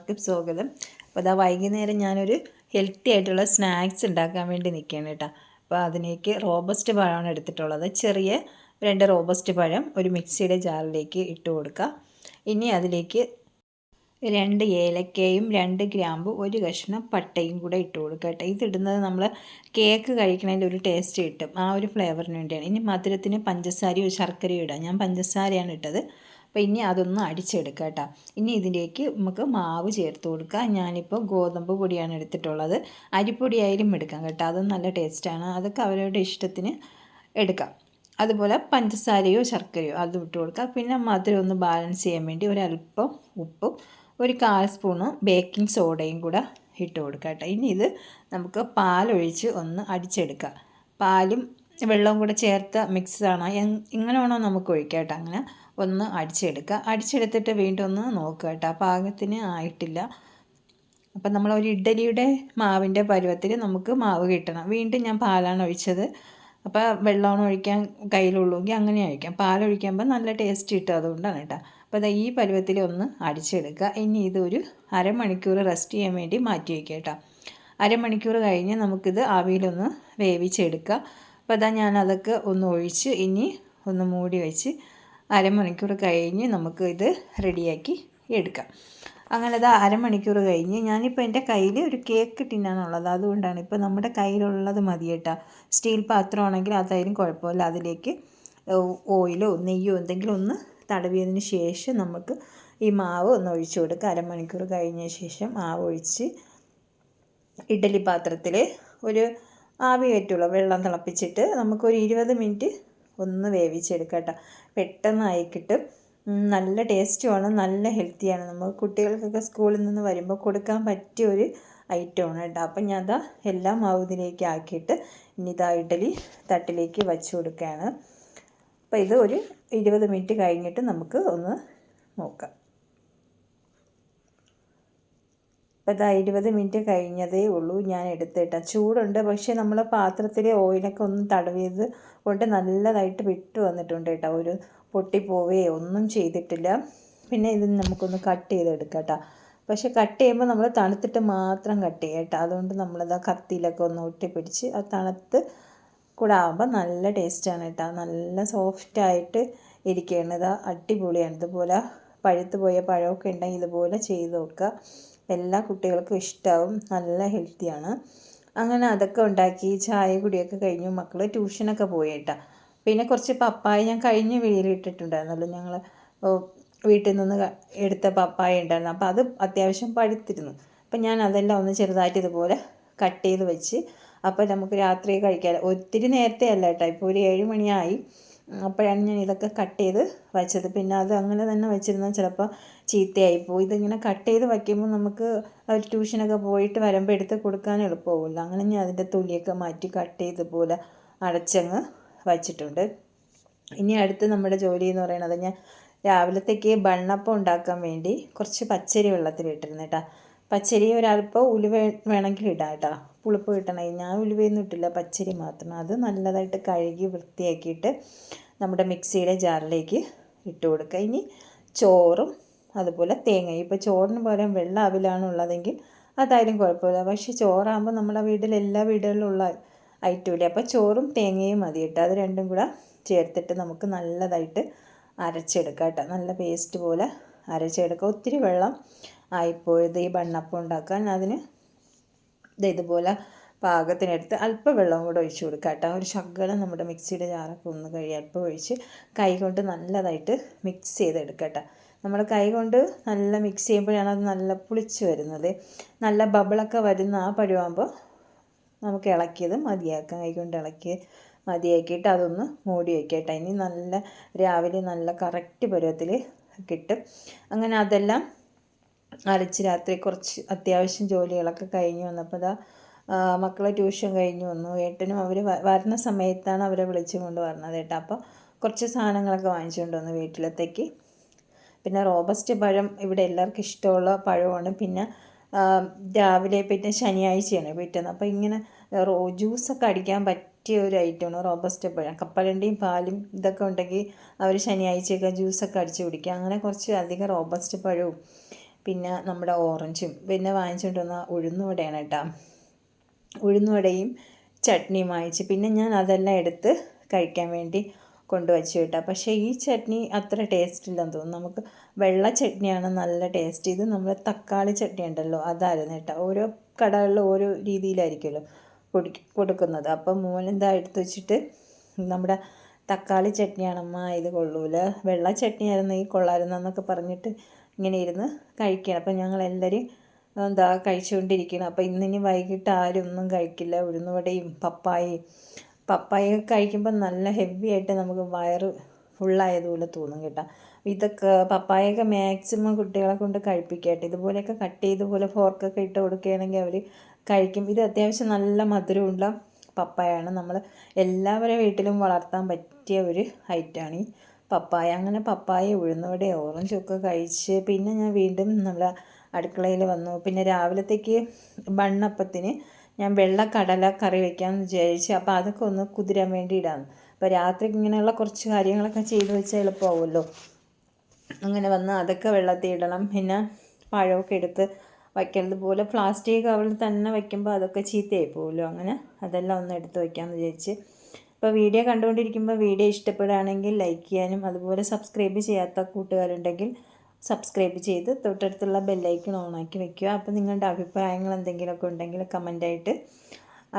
എല്ലാവർക്കും സ്വാഗതം അപ്പോൾ അതാ വൈകുന്നേരം ഞാനൊരു ഹെൽത്തി ആയിട്ടുള്ള സ്നാക്സ് ഉണ്ടാക്കാൻ വേണ്ടി നിൽക്കുകയാണ് കേട്ടോ. അപ്പോൾ അതിലേക്ക് റോബസ്റ്റ് പഴമാണ് എടുത്തിട്ടുള്ളത്. ചെറിയ രണ്ട് റോബസ്റ്റ് പഴം ഒരു മിക്സിയുടെ ജാറിലേക്ക് ഇട്ട് കൊടുക്കുക. ഇനി അതിലേക്ക് രണ്ട് ഏലക്കയും രണ്ട് ഗ്രാമ്പ് ഒരു കഷ്ണം പട്ടയും കൂടെ ഇട്ട് കൊടുക്കുക കേട്ടോ. ഇതിടുന്നത് നമ്മൾ കേക്ക് കഴിക്കണതിൽ ഒരു ടേസ്റ്റ് കിട്ടും. ആ ഒരു ഫ്ലേവറിന് വേണ്ടിയാണ്. ഇനി മധുരത്തിന് പഞ്ചസാരയോ ശർക്കരയോ ഇടാം. ഞാൻ പഞ്ചസാരയാണ് ഇട്ടത്. അപ്പോൾ ഇനി അതൊന്ന് അടിച്ചെടുക്കുക കേട്ടോ. ഇനി ഇതിലേക്ക് നമുക്ക് മാവ് ചേർത്ത് കൊടുക്കുക ഞാനിപ്പോൾ ഗോതമ്പ് പൊടിയാണ് എടുത്തിട്ടുള്ളത്. അരിപ്പൊടിയായാലും എടുക്കാം കേട്ടോ. അതും നല്ല ടേസ്റ്റാണ് അതൊക്കെ അവരവരുടെ ഇഷ്ടത്തിന് എടുക്കാം. അതുപോലെ പഞ്ചസാരയോ ശർക്കരയോ അത് ഇട്ട് കൊടുക്കുക പിന്നെ മധുരം ഒന്ന് ബാലൻസ് ചെയ്യാൻ വേണ്ടി ഒരല്പം ഉപ്പും ഒരു കാൽ സ്പൂണ് ബേക്കിംഗ് സോഡയും കൂടെ ഇട്ട് കൊടുക്കുക കേട്ടോ. ഇനി ഇത് നമുക്ക് പാലൊഴിച്ച് ഒന്ന് അടിച്ചെടുക്കുക പാലും വെള്ളവും കൂടെ ചേർത്ത് മിക്സാണ് ഇങ്ങനെ വേണോ നമുക്ക് ഒഴിക്കാം കേട്ടോ. അങ്ങനെ ഒന്ന് അടിച്ചെടുക്കുക. അടിച്ചെടുത്തിട്ട് വീണ്ടും ഒന്ന് നോക്കുക കേട്ടോ. പാകത്തിന് ആയിട്ടില്ല. അപ്പം നമ്മൾ ഒരു ഇഡ്ഡലിയുടെ മാവിന്റെ പരുവത്തിൽ നമുക്ക് മാവ് കിട്ടണം. വീണ്ടും ഞാൻ പാലാണ് ഒഴിച്ചത്. അപ്പോൾ വെള്ളമാണ് ഒഴിക്കാൻ കയ്യിലുള്ളൂങ്കിൽ അങ്ങനെ ഒഴിക്കാം. പാലൊഴിക്കുമ്പോൾ നല്ല ടേസ്റ്റ് കിട്ടും അതുകൊണ്ടാണ് കേട്ടോ. അപ്പോൾ ഈ പരുവത്തിൽ ഒന്ന് അടിച്ചെടുക്കുക. ഇനി ഇതൊരു അരമണിക്കൂർ റെസ്റ്റ് ചെയ്യാൻ വേണ്ടി മാറ്റി വയ്ക്കുക കേട്ടോ. അരമണിക്കൂർ കഴിഞ്ഞ് നമുക്കിത് ആവിയിലൊന്ന് വേവിച്ചെടുക്കുക. അപ്പോൾ അതാ ഞാൻ അതൊക്കെ ഒന്ന് ഒഴിച്ച് ഇനി ഒന്ന് മൂടി വെച്ച് അരമണിക്കൂർ കഴിഞ്ഞ് നമുക്ക് ഇത് റെഡിയാക്കി എടുക്കാം. അങ്ങനെ അത് അരമണിക്കൂർ കഴിഞ്ഞ് ഞാനിപ്പോൾ എന്റെ കയ്യിൽ ഒരു കേക്ക് ടിന്നാണുള്ളത് അതുകൊണ്ടാണ് ഇപ്പോൾ നമ്മുടെ കയ്യിലുള്ളത് മതി കേട്ടോ. സ്റ്റീൽ പാത്രമാണെങ്കിൽ അതായാലും കുഴപ്പമില്ല. അതിലേക്ക് ഓയിലോ നെയ്യോ എന്തെങ്കിലും ഒന്ന് തടവിയതിന് ശേഷം നമുക്ക് ഈ മാവ് ഒന്ന് ഒഴിച്ചു കൊടുക്കുക അരമണിക്കൂർ കഴിഞ്ഞ ശേഷം മാവ് ഒഴിച്ച് ഇഡ്ഡലി പാത്രത്തിൽ ഒരു ആവി കയറ്റുള്ളൂ. വെള്ളം തിളപ്പിച്ചിട്ട് നമുക്കൊരു ഇരുപത് മിനിറ്റ് ഒന്ന് വേവിച്ചെടുക്കാം പെട്ടെന്നായി കിട്ടും നല്ല ടേസ്റ്റുമാണ് നല്ല ഹെൽത്തിയാണ്. നമുക്ക് കുട്ടികൾക്കൊക്കെ സ്കൂളിൽ നിന്ന് വരുമ്പോൾ കൊടുക്കാൻ പറ്റിയ ഒരു ഐറ്റമാണ്. കേട്ടോ അപ്പം ഞാൻ അതാ എല്ലാം മാവുതിലേക്ക് ആക്കിയിട്ട് ഇനി ഇതാ ഇഡലി തട്ടിലേക്ക് വച്ച് കൊടുക്കുകയാണ്. അപ്പോൾ ഇത് ഒരു ഇരുപത് മിനിറ്റ് കഴിഞ്ഞിട്ട് നമുക്ക് ഒന്ന് നോക്കാം. അപ്പോൾ ഇതാ ഇരുപത് മിനിറ്റ് കഴിഞ്ഞതേ ഉള്ളൂ ഞാൻ എടുത്തിട്ട. ചൂടുണ്ട് പക്ഷേ നമ്മൾ പാത്രത്തിലെ ഓയിലൊക്കെ ഒന്ന് തടവിയത് കൊണ്ട് നല്ലതായിട്ട് വിട്ട് വന്നിട്ടുണ്ട് കേട്ടോ ഒരു പൊട്ടിപ്പോവേ ഒന്നും ചെയ്തിട്ടില്ല. പിന്നെ ഇത് നമുക്കൊന്ന് കട്ട് ചെയ്തെടുക്കാം പക്ഷേ കട്ട് ചെയ്യുമ്പോൾ നമ്മൾ തണുത്തിട്ട് മാത്രം കട്ട് ചെയ്യാം കേട്ടോ അതുകൊണ്ട് നമ്മളത് ആ കത്തിയിലൊക്കെ ഒന്ന് ഒട്ടിപ്പിടിച്ച് ആ തണുത്ത് കൂടെ ആകുമ്പോൾ നല്ല ടേസ്റ്റാണ് കേട്ടോ നല്ല സോഫ്റ്റായിട്ട് ഇരിക്കുകയാണ് അടിപൊളിയാണ്. ഇതുപോലെ പഴുത്ത് പോയ പഴമൊക്കെ ഉണ്ടെങ്കിൽ ഇതുപോലെ ചെയ്ത് നോക്കുക. എല്ലാ കുട്ടികൾക്കും ഇഷ്ടമാവും നല്ല ഹെൽത്തിയാണ് അങ്ങനെ അതൊക്കെ ഉണ്ടാക്കി ചായ കുടിയൊക്കെ കഴിഞ്ഞു മക്കൾ ട്യൂഷനൊക്കെ പോയിട്ടാ. പിന്നെ കുറച്ച് പപ്പായ ഞാൻ കഴിഞ്ഞ വീലിട്ടിട്ടുണ്ടായിരുന്നല്ലോ ഞങ്ങൾ വീട്ടിൽ നിന്ന് എടുത്ത പപ്പായ ഉണ്ടായിരുന്നു. അപ്പോൾ അത് അത്യാവശ്യം പഴുത്തിരുന്നു. അപ്പം ഞാൻ അതെല്ലാം ഒന്ന് ചെറുതായിട്ട് ഇതുപോലെ കട്ട് ചെയ്ത് വെച്ച് അപ്പോൾ നമുക്ക് രാത്രി കഴിക്കാൻ ഒത്തിരി നേരത്തെ അല്ല കേട്ടോ ഇപ്പോൾ ഒരു ഏഴ് മണിയായി. അപ്പോഴാണ് ഞാൻ ഇതൊക്കെ കട്ട് ചെയ്ത് വെച്ചത്. പിന്നെ അത് അങ്ങനെ തന്നെ വെച്ചിരുന്നാൽ ചിലപ്പോൾ ചീത്തയായിപ്പോവും ഇതിങ്ങനെ കട്ട് ചെയ്ത് വയ്ക്കുമ്പോൾ നമുക്ക് അവർ ട്യൂഷനൊക്കെ പോയിട്ട് വരുമ്പോൾ എടുത്ത് കൊടുക്കാൻ എളുപ്പമാവില്ല അങ്ങനെ ഞാൻ അതിന്റെ തൊലിയൊക്കെ മാറ്റി കട്ട് ചെയ്ത് പോലെ അടച്ചങ്ങ് വച്ചിട്ടുണ്ട്. ഇനി അടുത്ത് നമ്മുടെ ജോലി എന്ന് പറയുന്നത് ഞാൻ രാവിലത്തേക്ക് ബണ്ണപ്പം ഉണ്ടാക്കാൻ വേണ്ടി കുറച്ച് പച്ചരി വെള്ളത്തിലിട്ടിരുന്നു കേട്ടോ പച്ചരി ഒരല്പം ഉലുവ വേണമെങ്കിൽ ഇടാം കേട്ടോ പുളിപ്പ് കിട്ടണമെങ്കിൽ ഞാൻ ഉലുവയൊന്നും ഇട്ടില്ല. പച്ചരി മാത്രം. അത് നല്ലതായിട്ട് കഴുകി വൃത്തിയാക്കിയിട്ട് നമ്മുടെ മിക്സിയുടെ ജാറിലേക്ക് ഇട്ട് കൊടുക്കുക. ഇനി ചോറും അതുപോലെ തേങ്ങയും ഇപ്പോൾ ചോറിന് പകരം വെള്ള അവിലാണ് ഉള്ളതെങ്കിൽ അതായാലും കുഴപ്പമില്ല. പക്ഷേ ചോറാകുമ്പോൾ നമ്മുടെ വീട്ടിൽ എല്ലാ വീടുകളിലും ഉള്ള ഐറ്റമില്ലേ? അപ്പോൾ ചോറും തേങ്ങയും മതി കേട്ടോ. അത് രണ്ടും കൂടെ ചേർത്തിട്ട് നമുക്ക് നല്ലതായിട്ട് അരച്ചെടുക്കാം കേട്ടോ. നല്ല പേസ്റ്റ് പോലെ അരച്ചെടുക്കുക ഒത്തിരി വെള്ളം ആയിപ്പോയത് ഈ ബണ്ണപ്പം ഉണ്ടാക്കാൻ. അതിന് ഇതുപോലെ പാകത്തിനെടുത്ത് അല്പം വെള്ളം കൂടെ ഒഴിച്ച് കൊടുക്കുക കേട്ടോ. ഒരു ശകലം നമ്മുടെ മിക്സിയുടെ ജാറൊക്കെ ഒന്ന് കഴിയും അല്പം ഒഴിച്ച് കൈ കൊണ്ട് നല്ലതായിട്ട് മിക്സ് ചെയ്തെടുക്കുക കേട്ടോ. നമ്മൾ കൈ കൊണ്ട് നല്ല മിക്സ് ചെയ്യുമ്പോഴാണ് അത് നല്ല പുളിച്ച് വരുന്നത്. നല്ല ബബിളൊക്കെ വരുന്ന ആ പരുവാകുമ്പോൾ നമുക്ക് ഇളക്കിയത് മതിയാക്കാം. കൈ കൊണ്ട് ഇളക്കി മതിയാക്കിയിട്ട് അതൊന്ന് മൂടി വയ്ക്കട്ടെ ഇനി നല്ല രാവിലെ നല്ല കറക്റ്റ് പരുവത്തിൽ കിട്ടും. അങ്ങനെ അതെല്ലാം അരച്ച് രാത്രി കുറച്ച് അത്യാവശ്യം ജോലികളൊക്കെ കഴിഞ്ഞ് വന്നപ്പോൾ ഇതാ മക്കളെ ട്യൂഷൻ കഴിഞ്ഞു വന്നു. ഏട്ടനും അവർ വരുന്ന സമയത്താണ് അവരെ വിളിച്ചു കൊണ്ട് വരണത് കേട്ടോ. അപ്പോൾ കുറച്ച് സാധനങ്ങളൊക്കെ വാങ്ങിച്ചുകൊണ്ട് വന്നു വീട്ടിലത്തേക്ക്. പിന്നെ റോബസ്റ്റ് പഴം ഇവിടെ എല്ലാവർക്കും ഇഷ്ടമുള്ള പഴമാണ്. പിന്നെ രാവിലെ പിന്നെ ശനിയാഴ്ചയാണ് വീട്ടിൽ അപ്പോൾ ഇങ്ങനെ റോ ജ്യൂസൊക്കെ അടിക്കാൻ പറ്റും പറ്റിയ ഒരു ഐറ്റമാണ് റോബസ്റ്റ് പഴം. കപ്പലണ്ടിയും പാലും ഇതൊക്കെ ഉണ്ടെങ്കിൽ അവർ ശനിയാഴ്ചയൊക്കെ ജ്യൂസൊക്കെ അടിച്ച് കുടിക്കുക അങ്ങനെ കുറച്ച് അധികം റോബസ്റ്റ് പഴവും പിന്നെ നമ്മുടെ ഓറഞ്ചും പിന്നെ വാങ്ങിച്ചുകൊണ്ട് വന്ന ഉഴുന്നുവടയാണ് കേട്ടോ. ഉഴുന്നുവടയും ചട്നിയും വാങ്ങിച്ച്. പിന്നെ ഞാൻ അതെല്ലാം എടുത്ത് കഴിക്കാൻ വേണ്ടി കൊണ്ടുവച്ചു കേട്ടോ പക്ഷേ ഈ ചട്നി അത്ര ടേസ്റ്റ് ഇല്ലെന്ന് തോന്നുന്നു. നമുക്ക് വെള്ള ചട്നിയാണ് നല്ല ടേസ്റ്റ് ഇത് നമ്മൾ തക്കാളി ചട്നി ഉണ്ടല്ലോ അതായിരുന്നു കേട്ടോ. ഓരോ കടകളിലും ഓരോ രീതിയിലായിരിക്കുമല്ലോ കൊടു കൊടുക്കുന്നത്. അപ്പം മോനെന്താ എടുത്ത് വെച്ചിട്ട് നമ്മുടെ തക്കാളി ചട്നിയാണമ്മ ഇത് കൊള്ളൂല. വെള്ള ചട്നി ഈ കൊള്ളായിരുന്നു എന്നൊക്കെ പറഞ്ഞിട്ട് ഇങ്ങനെ ഇരുന്ന് കഴിക്കണം അപ്പം ഞങ്ങളെല്ലാവരും എന്താ കഴിച്ചുകൊണ്ടിരിക്കണം അപ്പം ഇന്നിനി വൈകിട്ട് ആരും ഒന്നും കഴിക്കില്ല. ഉഴുന്നുവടയും പപ്പായയും പപ്പായ കഴിക്കുമ്പോൾ നല്ല ഹെവി ആയിട്ട് നമുക്ക് വയറ് ഫുള്ളായതുപോലെ തോന്നും കേട്ടോ. ഇതൊക്കെ പപ്പായൊക്കെ മാക്സിമം കുട്ടികളെ കൊണ്ട് കഴിപ്പിക്കട്ടെ ഇതുപോലെയൊക്കെ കട്ട് ചെയ്ത് പോലെ ഫോർക്കൊക്കെ ഇട്ട് കൊടുക്കുകയാണെങ്കിൽ അവർ കഴിക്കും. ഇത് അത്യാവശ്യം നല്ല മധുരമുള്ള പപ്പായാണ്. നമ്മൾ എല്ലാവരുടെ വീട്ടിലും വളർത്താൻ പറ്റിയ ഒരു ഹൈറ്റാണ് ഈ പപ്പായ. അങ്ങനെ പപ്പായ ഉഴുന്നവിടെ ഓറഞ്ച് ഒക്കെ കഴിച്ച് പിന്നെ ഞാൻ വീണ്ടും നമ്മൾ അടുക്കളയിൽ വന്നു. പിന്നെ രാവിലത്തേക്ക് ബണ്ണപ്പത്തിന് ഞാൻ വെള്ള കടല കറി വെക്കാമെന്ന് വിചാരിച്ചു അപ്പോൾ അതൊക്കെ ഒന്ന് കുതിരാൻ വേണ്ടി അപ്പോൾ രാത്രിക്ക് ഇങ്ങനെയുള്ള കുറച്ച് കാര്യങ്ങളൊക്കെ ചെയ്തു വെച്ചാൽ എളുപ്പമാവുമല്ലോ അങ്ങനെ വന്ന് അതൊക്കെ വെള്ളത്തിൽ ഇടണം. പിന്നെ പഴമൊക്കെ എടുത്ത് വയ്ക്കുന്നത് പോലെ പ്ലാസ്റ്റിക് കവറിൽ തന്നെ വയ്ക്കുമ്പോൾ അതൊക്കെ ചീത്തയായി പോകുമല്ലോ അങ്ങനെ അതെല്ലാം ഒന്ന് എടുത്ത് വയ്ക്കാമെന്ന് വിചാരിച്ച്. ഇപ്പോൾ വീഡിയോ കണ്ടുകൊണ്ടിരിക്കുമ്പോൾ വീഡിയോ ഇഷ്ടപ്പെടുകയാണെങ്കിൽ ലൈക്ക് ചെയ്യാനും അതുപോലെ സബ്സ്ക്രൈബ് ചെയ്യാത്ത കൂട്ടുകാരുണ്ടെങ്കിൽ സബ്സ്ക്രൈബ് ചെയ്ത് തൊട്ടടുത്തുള്ള ബെല്ലൈക്കൺ ഓണാക്കി വെക്കുക. അപ്പോൾ നിങ്ങളുടെ അഭിപ്രായങ്ങൾ എന്തെങ്കിലുമൊക്കെ ഉണ്ടെങ്കിൽ കമന്റായിട്ട്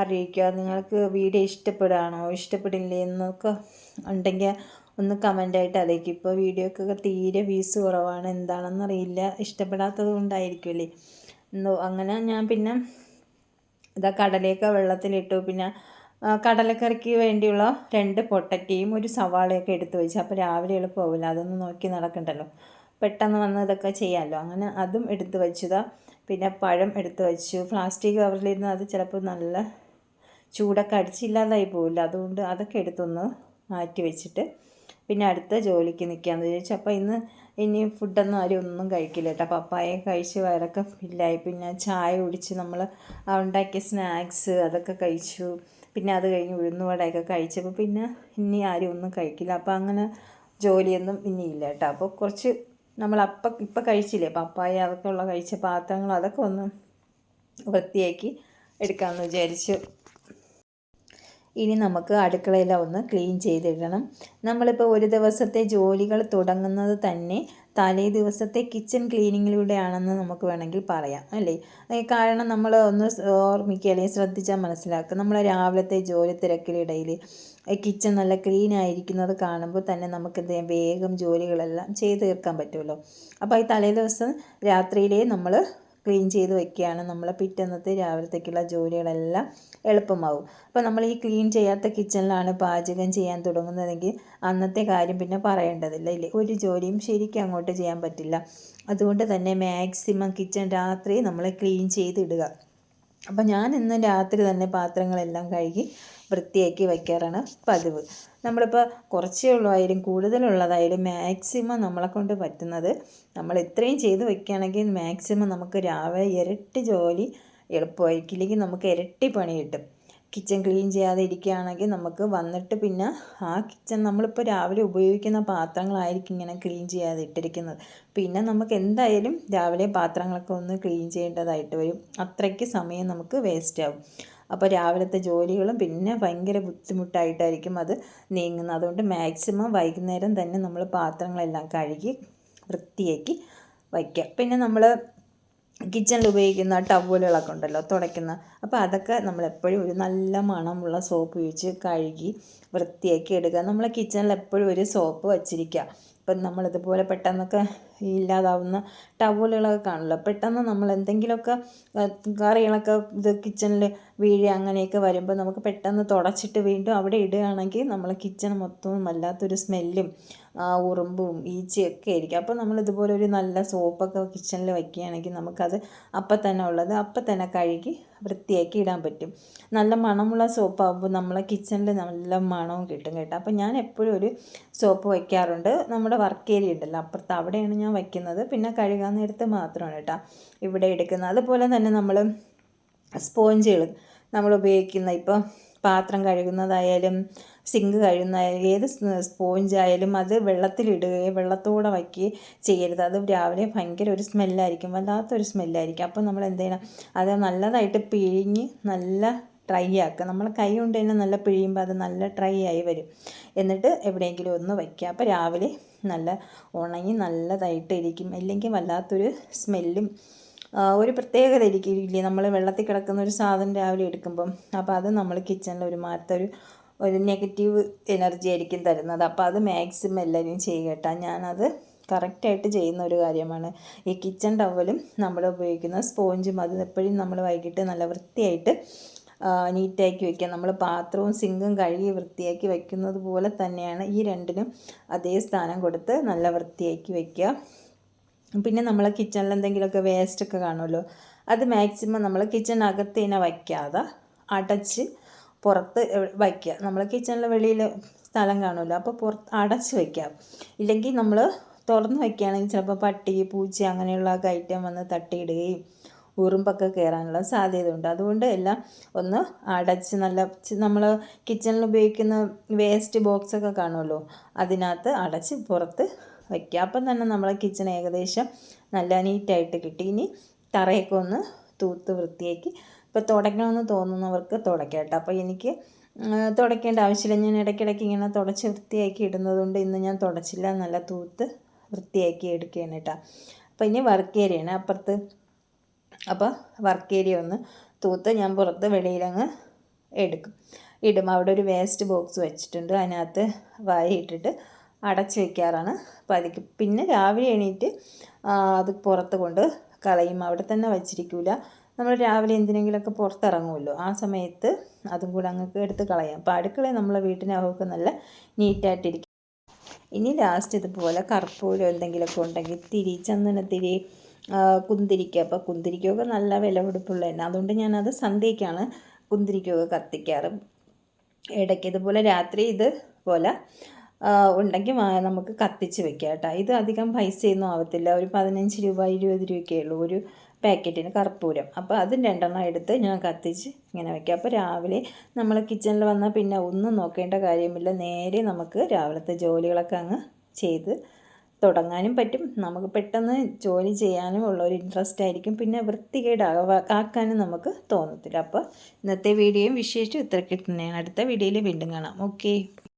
അറിയിക്കുക. നിങ്ങൾക്ക് വീഡിയോ ഇഷ്ടപ്പെടുകയാണോ ഇഷ്ടപ്പെടില്ലേ എന്നൊക്കെ ഉണ്ടെങ്കിൽ ഒന്ന് കമന്റായിട്ട് അറിയിക്കും ഇപ്പോൾ വീഡിയോക്കൊക്കെ തീരെ വ്യൂസ് കുറവാണ് എന്താണെന്നറിയില്ല ഇഷ്ടപ്പെടാത്തത് കൊണ്ടായിരിക്കുമല്ലേ എന്തോ അങ്ങനെ ഞാൻ പിന്നെ ഇതാ കടലയൊക്കെ വെള്ളത്തിലിട്ടു. പിന്നെ കടലക്കറിക്ക് വേണ്ടിയുള്ള രണ്ട് പൊട്ടറ്റയും ഒരു സവാളയൊക്കെ എടുത്തു വെച്ചു. അപ്പോൾ രാവിലെ എളുപ്പമാവില്ല. അതൊന്ന് നോക്കി നടക്കണ്ടല്ലോ. പെട്ടെന്ന് വന്ന് ഇതൊക്കെ ചെയ്യാമല്ലോ അങ്ങനെ അതും എടുത്ത് വെച്ചതാ. പിന്നെ പഴം എടുത്ത് വെച്ചു. പ്ലാസ്റ്റിക് കവറിലിരുന്ന് അത് ചിലപ്പോൾ നല്ല ചൂടൊക്കെ അടിച്ചില്ലാതായി പോവില്ല. അതുകൊണ്ട് അതൊക്കെ എടുത്തൊന്ന് മാറ്റി വെച്ചിട്ട് പിന്നെ അടുത്ത ജോലിക്ക് നിൽക്കാമെന്ന് വിചാരിച്ചു. അപ്പോൾ ഇന്ന് ഇനി ഫുഡൊന്നും ആരും ഒന്നും കഴിക്കില്ല കേട്ടോ. പപ്പായ കഴിച്ച് വയറൊക്കെ ഫില്ലായി. പിന്നെ ചായ കുടിച്ച് നമ്മൾ ഉണ്ടാക്കിയ സ്നാക്സ് അതൊക്കെ കഴിച്ചു. പിന്നെ അത് കഴിഞ്ഞ് ഉഴുന്നുവടയൊക്കെ കഴിച്ചപ്പോൾ പിന്നെ ഇനി ആരും ഒന്നും കഴിക്കില്ല. അപ്പോൾ അങ്ങനെ ജോലിയൊന്നും ഇനിയില്ല കേട്ടോ. അപ്പോൾ കുറച്ച് നമ്മൾ അപ്പം ഇപ്പം കഴിച്ചില്ലേ? പപ്പായ അതൊക്കെ ഉള്ള കഴിച്ച പാത്രങ്ങൾ അതൊക്കെ ഒന്ന് വൃത്തിയാക്കി എടുക്കാമെന്ന് വിചാരിച്ചു. ഇനി നമുക്ക് അടുക്കളയെല്ലാം ഒന്ന് ക്ലീൻ ചെയ്തിടണം. നമ്മളിപ്പോൾ ഒരു ദിവസത്തെ ജോലികൾ തുടങ്ങുന്നത് തന്നെ തലേ ദിവസത്തെ കിച്ചൺ ക്ലീനിങ്ങിലൂടെയാണെന്ന് നമുക്ക് വേണമെങ്കിൽ പറയാം അല്ലേ? കാരണം നമ്മൾ ഒന്ന് ഓർമ്മിക്കുക അല്ലെങ്കിൽ ശ്രദ്ധിച്ചാൽ മനസ്സിലാക്കുക. നമ്മൾ രാവിലത്തെ ജോലി തിരക്കിലിടയിൽ കിച്ചൺ നല്ല ക്ലീൻ ആയിരിക്കുന്നത് കാണുമ്പോൾ തന്നെ നമുക്ക് വേഗം ജോലികളെല്ലാം ചെയ്ത് തീർക്കാൻ പറ്റുമല്ലോ. അപ്പോൾ ഈ തലേ ദിവസം രാത്രിയിലേ നമ്മൾ ക്ലീൻ ചെയ്ത് വെക്കുകയാണ്. നമ്മൾ പിറ്റന്നത്തെ രാവിലത്തേക്കുള്ള ജോലികളെല്ലാം എളുപ്പമാവും. അപ്പോൾ നമ്മൾ ഈ ക്ലീൻ ചെയ്യാത്ത കിച്ചണിലാണ് പാചകം ചെയ്യാൻ തുടങ്ങുന്നതെങ്കിൽ അന്നത്തെ കാര്യം പിന്നെ പറയേണ്ടതില്ല ഇല്ലേ? ഒരു ജോലിയും ശരിക്കും അങ്ങോട്ട് ചെയ്യാൻ പറ്റില്ല. അതുകൊണ്ട് തന്നെ മാക്സിമം കിച്ചൺ രാത്രി നമ്മൾ ക്ലീൻ ചെയ്തിടുക. അപ്പോൾ ഞാൻ ഇന്ന് രാത്രി തന്നെ പാത്രങ്ങളെല്ലാം കഴുകി വൃത്തിയാക്കി വയ്ക്കാറാണ് പതിവ്. നമ്മളിപ്പോൾ കുറച്ചേ ഉള്ളതായാലും കൂടുതലുള്ളതായാലും മാക്സിമം നമ്മളെ കൊണ്ട് പറ്റുന്നത് നമ്മൾ ഇത്രയും ചെയ്ത് വയ്ക്കുകയാണെങ്കിൽ മാക്സിമം നമുക്ക് രാവിലെ ഇരട്ടി ജോലി എളുപ്പമായിരിക്കും. ഇല്ലെങ്കിൽ നമുക്ക് ഇരട്ടി പണി കിട്ടും. കിച്ചൺ ക്ലീൻ ചെയ്യാതെ ഇരിക്കുകയാണെങ്കിൽ നമുക്ക് വന്നിട്ട് പിന്നെ ആ കിച്ചൺ നമ്മളിപ്പോൾ രാവിലെ ഉപയോഗിക്കുന്ന പാത്രങ്ങളായിരിക്കും ഇങ്ങനെ ക്ലീൻ ചെയ്യാതെ ഇട്ടിരിക്കുന്നത്. പിന്നെ നമുക്ക് എന്തായാലും രാവിലെ പാത്രങ്ങളൊക്കെ ഒന്ന് ക്ലീൻ ചെയ്യേണ്ടതായിട്ട് വരും. അത്രയ്ക്ക് സമയം നമുക്ക് വേസ്റ്റ് ആവും. അപ്പോൾ രാവിലത്തെ ജോലികളും പിന്നെ ഭയങ്കര ബുദ്ധിമുട്ടായിട്ടായിരിക്കും അത് നീങ്ങുന്നത്. അതുകൊണ്ട് മാക്സിമം വൈകുന്നേരം തന്നെ നമ്മൾ പാത്രങ്ങളെല്ലാം കഴുകി വൃത്തിയാക്കി വയ്ക്കുക. പിന്നെ നമ്മൾ കിച്ചണിൽ ഉപയോഗിക്കുന്ന ടവലുകളൊക്കെ ഉണ്ടല്ലോ തുടയ്ക്കുന്ന. അപ്പോൾ അതൊക്കെ നമ്മൾ എപ്പോഴും ഒരു നല്ല മണമുള്ള സോപ്പ് ഉപയോഗിച്ച് കഴുകി വൃത്തിയാക്കി എടുക്കുക. നമ്മൾ കിച്ചണിൽ എപ്പോഴും ഒരു സോപ്പ് വച്ചിരിക്കുക. ഇപ്പം നമ്മളിതുപോലെ പെട്ടെന്നൊക്കെ ഇല്ലാതാവുന്ന ടവലുകളൊക്കെ കാണുമല്ലോ. പെട്ടെന്ന് നമ്മൾ എന്തെങ്കിലുമൊക്കെ കറികളൊക്കെ ഇത് കിച്ചണിൽ വീഴുക അങ്ങനെയൊക്കെ വരുമ്പോൾ നമുക്ക് പെട്ടെന്ന് തുടച്ചിട്ട് വീണ്ടും അവിടെ ഇടുകയാണെങ്കിൽ നമ്മൾ കിച്ചൺ മൊത്തവും വല്ലാത്തൊരു സ്മെല്ലും ഉറുമ്പും ഈച്ചയൊക്കെ ആയിരിക്കും. അപ്പോൾ നമ്മൾ ഇതുപോലെ ഒരു നല്ല സോപ്പൊക്കെ കിച്ചണിൽ വയ്ക്കുകയാണെങ്കിൽ നമുക്കത് അപ്പം തന്നെ ഉള്ളത് അപ്പം തന്നെ കഴുകി വൃത്തിയാക്കി ഇടാൻ പറ്റും. നല്ല മണമുള്ള സോപ്പാകുമ്പോൾ നമ്മളെ കിച്ചണിൽ നല്ല മണവും കിട്ടും കേട്ടോ. അപ്പോൾ ഞാൻ എപ്പോഴും ഒരു സോപ്പ് വയ്ക്കാറുണ്ട് നമ്മുടെ വർക്ക് ഏരിയ ഉണ്ടല്ലോ അപ്പുറത്ത് അവിടെയാണ് ഞാൻ വയ്ക്കുന്നത് പിന്നെ കഴുകാൻ നേരത്ത് മാത്രമാണ് കേട്ടോ ഇവിടെ എടുക്കുന്നത്. അതുപോലെ തന്നെ നമ്മൾ സ്പോഞ്ചുകൾ നമ്മൾ ഉപയോഗിക്കുന്ന ഇപ്പോൾ പാത്രം കഴുകുന്നതായാലും സിങ്ക് കഴുകുന്ന ഏത് സ്പോഞ്ച് ആയാലും അത് വെള്ളത്തിലിടുകയും വെള്ളത്തോടെ വയ്ക്കുകയും ചെയ്യരുത്. അത് രാവിലെ ഭയങ്കര ഒരു സ്മെല്ലായിരിക്കും. വല്ലാത്തൊരു സ്മെല്ലായിരിക്കും. അപ്പോൾ നമ്മൾ എന്ത് ചെയ്യണം? അത് നല്ലതായിട്ട് പിഴിഞ്ഞ് നല്ല ഡ്രൈ ആക്കുക. നമ്മൾ കൈ കൊണ്ട് തന്നെ നല്ല പിഴിയുമ്പോൾ അത് നല്ല ഡ്രൈ ആയി വരും. എന്നിട്ട് എവിടെയെങ്കിലും ഒന്ന് വയ്ക്കുക. അപ്പോൾ രാവിലെ നല്ല ഉണങ്ങി നല്ലതായിട്ട് ഇരിക്കും ഇല്ലെങ്കിൽ വല്ലാത്തൊരു സ്മെല്ലും ഒരു പ്രത്യേകത ഇരിക്കില്ലേ നമ്മൾ വെള്ളത്തിൽ കിടക്കുന്ന ഒരു സാധനം രാവിലെ എടുക്കുമ്പം. അപ്പോൾ അത് നമ്മൾ കിച്ചണിൽ ഒരു മാറ്റൊരു ഒരു നെഗറ്റീവ് എനർജി ആയിരിക്കും തരുന്നത്. അപ്പോൾ അത് മാക്സിമം എല്ലാവരും ചെയ്യുക കേട്ടോ. ഞാനത് കറക്റ്റായിട്ട് ചെയ്യുന്ന ഒരു കാര്യമാണ്. ഈ കിച്ചൺ ടവലും നമ്മൾ ഉപയോഗിക്കുന്ന സ്പോഞ്ചും അത് എപ്പോഴും നമ്മൾ വൈകിട്ട് നല്ല വൃത്തിയായിട്ട് നീറ്റാക്കി വയ്ക്കുക നമ്മൾ പാത്രവും സിങ്കും കഴുകി വൃത്തിയാക്കി വയ്ക്കുന്നത് പോലെ തന്നെയാണ് ഈ രണ്ടിനും അതേ സ്ഥാനം കൊടുത്ത് നല്ല വൃത്തിയാക്കി വയ്ക്കുക പിന്നെ നമ്മൾ കിച്ചണിൽ എന്തെങ്കിലുമൊക്കെ വേസ്റ്റൊക്കെ കാണുമല്ലോ. അത് മാക്സിമം നമ്മൾ കിച്ചണിനകത്ത് തന്നെ വയ്ക്കാതെ അടച്ച് പുറത്ത് വയ്ക്കുക. നമ്മൾ കിച്ചണിൽ വെളിയിൽ സ്ഥലം കാണുമല്ലോ അപ്പോൾ പുറത്ത് അടച്ച് വയ്ക്കാം ഇല്ലെങ്കിൽ നമ്മൾ തുറന്ന് വയ്ക്കുകയാണെങ്കിൽ ചിലപ്പോൾ പട്ടി പൂച്ച അങ്ങനെയുള്ള ഐറ്റം വന്ന് തട്ടിയിടുകയും ഉറുമ്പൊക്കെ കയറാനുള്ള സാധ്യതയുണ്ട്. അതുകൊണ്ട് എല്ലാം ഒന്ന് അടച്ച് നല്ല നമ്മൾ കിച്ചണിൽ ഉപയോഗിക്കുന്ന വേസ്റ്റ് ബോക്സൊക്കെ കാണുമല്ലോ അതിനകത്ത് അടച്ച് പുറത്ത് വയ്ക്കുക അപ്പം തന്നെ നമ്മളെ കിച്ചൺ ഏകദേശം നല്ല നീറ്റായിട്ട് കിട്ടി. ഇനി തറയൊക്കെ ഒന്ന് തൂത്ത് വൃത്തിയാക്കി. ഇപ്പോൾ തുടയ്ക്കണമെന്ന് തോന്നുന്നവർക്ക് തുടയ്ക്കാം കേട്ടോ. അപ്പോൾ എനിക്ക് തുടയ്ക്കേണ്ട ആവശ്യമില്ല. ഞാൻ ഇടയ്ക്കിടയ്ക്ക് ഇങ്ങനെ തുടച്ച് വൃത്തിയാക്കി ഇടുന്നതുകൊണ്ട് ഇന്ന് ഞാൻ തുടച്ചില്ല. നല്ല തൂത്ത് വൃത്തിയാക്കി എടുക്കുകയാണ് കേട്ടോ. അപ്പോൾ ഇനി വർക്ക് ഏരിയയാണ് അപ്പുറത്ത് അപ്പോൾ വർക്ക് ഏരിയ ഒന്ന് തൂത്ത് ഞാൻ പുറത്ത് വെളിയിലങ്ങ് എടുക്കും. ഇടും. അവിടെ ഒരു വേസ്റ്റ് ബോക്സ് വെച്ചിട്ടുണ്ട്. അതിനകത്ത് വാരിയിട്ടിട്ട് അടച്ച് വയ്ക്കാറാണ് പതിക്ക്. പിന്നെ രാവിലെ എണീറ്റ് അത് പുറത്ത് കൊണ്ട് കളയും. അവിടെ തന്നെ വച്ചിരിക്കില്ല നമ്മൾ രാവിലെ എന്തിനെങ്കിലുമൊക്കെ പുറത്തിറങ്ങുമല്ലോ. ആ സമയത്ത് അതും കൂടെ അങ്ങ് എടുത്ത് കളയാം. അപ്പോൾ അടുക്കളയിൽ നമ്മളെ വീട്ടിനകമൊക്കെ നല്ല നീറ്റായിട്ടിരിക്കും. ഇനി ലാസ്റ്റ് ഇതുപോലെ കർപ്പൂരം എന്തെങ്കിലുമൊക്കെ ഉണ്ടെങ്കിൽ തിരി ചന്ദനത്തിരി കുന്തിരിക്ക. അപ്പോൾ കുന്തിരിക്കയൊക്കെ നല്ല വില കൊടുപ്പുള്ള തന്നെ അതുകൊണ്ട് ഞാനത് സന്ധ്യയ്ക്കാണ് കുന്തിരിക്കയൊക്കെ കത്തിക്കാറ്. ഇടയ്ക്ക് ഇതുപോലെ രാത്രി ഇതുപോലെ ഉണ്ടെങ്കിൽ നമുക്ക് കത്തിച്ച് വെക്കാം കേട്ടോ. ഇത് അധികം പൈസയൊന്നും ആവത്തില്ല. ഒരു പതിനഞ്ച് രൂപ ഇരുപത് രൂപയൊക്കെ ഉള്ളൂ ഒരു പാക്കറ്റിന് കർപ്പൂരം. അപ്പോൾ അതും രണ്ടെണ്ണം എടുത്ത് ഞാൻ കത്തിച്ച് ഇങ്ങനെ വെക്കാം. അപ്പോൾ രാവിലെ നമ്മൾ കിച്ചണിൽ വന്നാൽ പിന്നെ ഒന്നും നോക്കേണ്ട കാര്യമില്ല. നേരെ നമുക്ക് രാവിലത്തെ ജോലികളൊക്കെ അങ്ങ് ചെയ്ത് തുടങ്ങാനും പറ്റും. നമുക്ക് പെട്ടെന്ന് ജോലി ചെയ്യാനും ഉള്ള ഒരു ഇൻട്രസ്റ്റ് ആയിരിക്കും. പിന്നെ വൃത്തികേട് ആക്കാനും നമുക്ക് തോന്നത്തില്ല. അപ്പോൾ ഇന്നത്തെ വീഡിയോയും വിശേഷം ഇത്രയ്ക്ക് തന്നെയാണ്. അടുത്ത വീഡിയോയിൽ വീണ്ടും കാണാം. ഓക്കെ